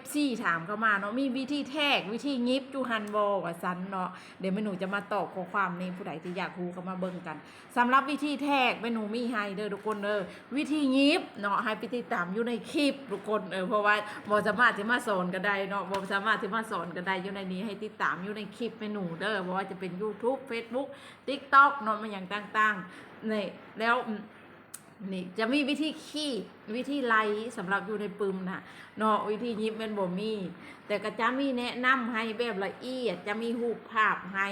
FC ถามเข้ามาเนาะมีวิธีแทกวิธียิบจูฮันโบอว่าซันเนาะเดี๋ยวแม่หนูจะมาตอบข้อความนี้ผู้ใดที่อยากรู้ก็มาเบิ่งกันสำหรับวิธีแทกแม่หนูมีให้เด้อทุกคนเด้อวิธียิบเนาะให้ไปติดตามอยู่ในคลิปทุกคนเออเพราะว่าบ่สามารถที่มาสอนกันได้เนาะบ่สามารถที่มาสอนกันได้อยู่ในนี้ให้ติดตามอยู่ในคลิปแม่หนูเด้อเพราะว่าจะเป็น YouTube Facebook TikTok เนาะมันอย่างต่างๆนี่แล้ว นี่จะมีวิธีขี้วิธีไล่สำหรับอยู่ในปึมนะเนาะวิธียิบเป็นบ่มี แต่ก็จะมีแนะนำให้แบบละเอียด จะมีหูภาพให้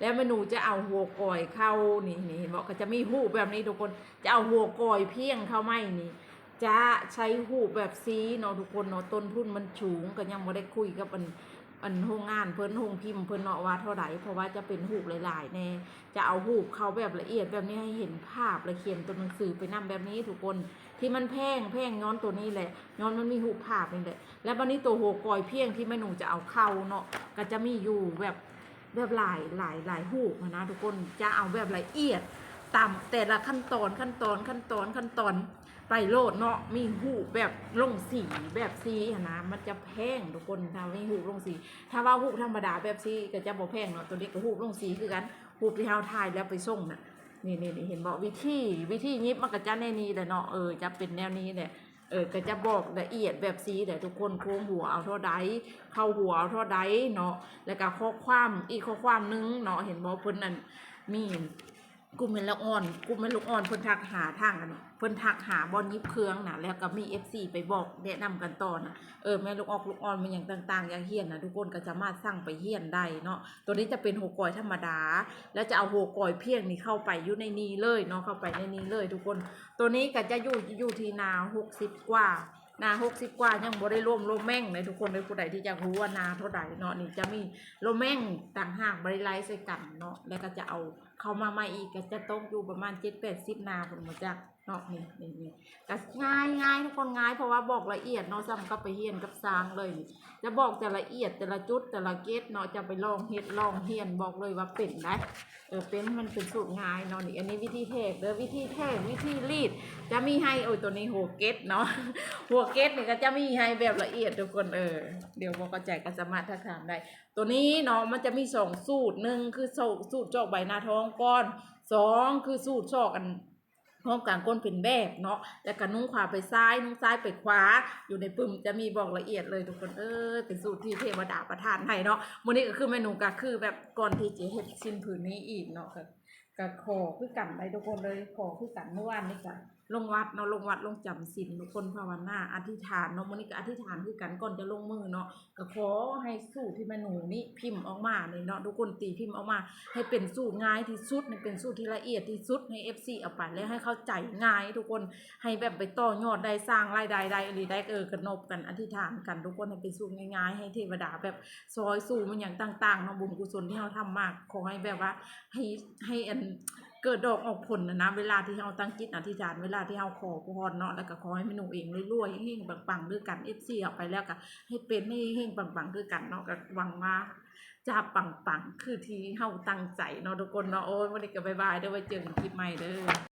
แล้วเมนูจะเอาหัวก่อยเข้านี่นี่เห็นบอกก็จะมีหูแบบนี้ทุกคนจะเอาหัวก่อยเพียงเข้าไม่นี่ จะใช้หูแบบซีเนาะทุกคนเนาะต้นทุนมันสูงก็ยังไม่ได้คุยกับอัน อันโรงงานเพิ่นโรงพิมพ์เพิ่นเนาะว่าเท่าไหร่เพราะว่าจะเป็นหูปหลายๆแน่จะเอาหูปเขาแบบละเอียดแบบนี้ให้เห็นภาพและเขียนตัวหนังสือไปนำแบบนี้ทุกคนที่มันแพงแพงย้อนตัวนี้แหละย้อนมันมีหูปภาพนี่แหละแล้วบันนี้ตัวหัวกอยเพียงที่แม่หนูจะเอาเข้าเนาะก็จะมีอยู่แบบแบบหลายหลายหลายหูปอะนะทุกคนจะเอาแบบละเอียดตามแต่ละขั้นตอนขั้นตอนขั้นตอนขั้นตอน ไปโลดเนาะมีหูแบบลงสีแบบสีนะมันจะแพงทุกคนถ้าม่หูลงสี ถ้าว่าหูธรรมดาแบบสีก็จะบ่แพงเนาะตัวนี้ก็หูลงสีคือกันรูปที่เฮาถ่ายแล้วไปส่งน่ะนี่นี่นี่เห็นบอกวิธีวิธียิบมันก็จะในนี้แหละเนาะเออจะเป็นแนวนี้แหละเออก็จะบอกละเอียดแบบสีแต่ทุกคนโค้งหัวเอาเท่าใดเข้าหัวเอาเท่าใดเนาะแล้วก็ข้อความอีกข้อความนึงเนาะเห็นบอกเพิ่นนั่นมี กลุ่มเป็นละอ่อนกลุ่มเป็นลูกอ่อนเพิ่นทักหาทางกันเพิ่นทักหาบอลยิบเครื่องนะแล้วก็มี FC ไปบอกแนะนำกันต่อนะเออแม่ลูกออกลูกอ่อนมันอย่างต่างๆอย่างเฮียนนะทุกคนก็สามารถสั่งไปเฮียนได้เนาะตัวนี้จะเป็นหัวกอยธรรมดา แล้วจะเอาหัวกอยเพียงนี่เข้าไปอยู่ในนี้เลยเนาะเข้าไปในนี้เลย ทุกคน ตัวนี้ก็จะอยู่อยู่ที่นาหกสิบกว่า นาหกสิบกว่ายังบ่ได้รวมโลแม่งเลยทุกคนเลยผู้ใดที่จะรู้ว่านาเท่าใดเนาะนี่จะมีโลแม่งต่างหากบริไลใส่กันเนาะแล้วก็จะเอาเข้ามาใหม่อีกก็จะตกอยู่ประมาณเจ็ดแปดสิบนาผมมาจาก เนาะนี่นี่นี่ก็ง่ายง่ายทุกคนง่ายเพราะว่าบอกละเอียดเนาะซ้ำก็ไปเฮียนกับซางเลย จะบอกแต่ละเอียดแต่ละจุดแต่ละเกตเนาะจะไปลองเฮ็ดลองเฮียนบอกเลยว่าเป็นได้เออเป็นมันเป็นสูตรง่ายเนาะนี่อันนี้วิธีเทกเด้อวิธีเทกวิธีรีด จะมีให้โอ้ยตัวนี้หัวเกตเนาะหัวเกตเนี่ยก็จะมีให้แบบละเอียดทุกคนเออเดี๋ยวบอกกระจายก็สามารถทักถามได้ ตัวนี้เนาะมันจะมีสองสูตรหนึ่งคือสูตรสูตรจอกใบหน้าท้องก้อนสองคือสูตรชอกอัน ห้อมกลางก้นเป็นแบบเนาะแล้วก็นุ่งขวาไปซ้ายนุ่งซ้ายไปขวา อยู่ในปุ่มจะมีบอกละเอียดเลยทุกคนเออเป็นสูตรที่เทวดาประทานให้เนาะวันนี้ก็คือเมนูก็คือแบบก่อนที่จะเห็ดชิ้นผืนนี้อีกเนาะ ก็ขอคือกันไปทุกคนเลยขอคือกันเมื่อวานนี้ก็ลงวัดเนาะลงวัดลงจำศีลทุกคนภาวนาอธิษฐานเนาะมื้อนี้ก็อธิษฐานคือกันก่อนจะลงมือเนาะก็ขอให้สูตรที่แม่หนูนี่พิมพ์ออกมานี่เนาะทุกคนตีพิมพ์ออกมา ให้เป็นสูตรง่ายที่สุดให้เป็นสูตรที่ละเอียดที่สุดให้ FC เอาไปแล้วให้เข้าใจง่าย ทุกคนให้แบบไปต่อยอดได้สร้างรายได้ได้อะไรได้เออกระนบกันอธิษฐานกันทุกคนให้เป็นสูตรง่ายๆ ให้เทวดาแบบซอยสู่มันอย่างต่างๆเนาะบุญกุศลที่เราทำมากขอให้แบบว่าให้ให้อันเกิดดอกออกผลนะนะเวลาที่เราตั้งจิตอธิษฐานเวลาที่เราขอพรเนาะแล้วก็ขอให้แม่หนูเองรวยๆเฮงๆปังๆด้วยกันเอฟซีออกไปแล้วก็ให้เป็นให้เฮงๆปังๆด้วยกันเนาะก็หวังว่าจะปังๆคือที่เราตั้งใจเนาะทุกคนเนาะโอ้ยวันนี้ก็บายบายเด้อไว้เจอกันคลิปใหม่เด้อ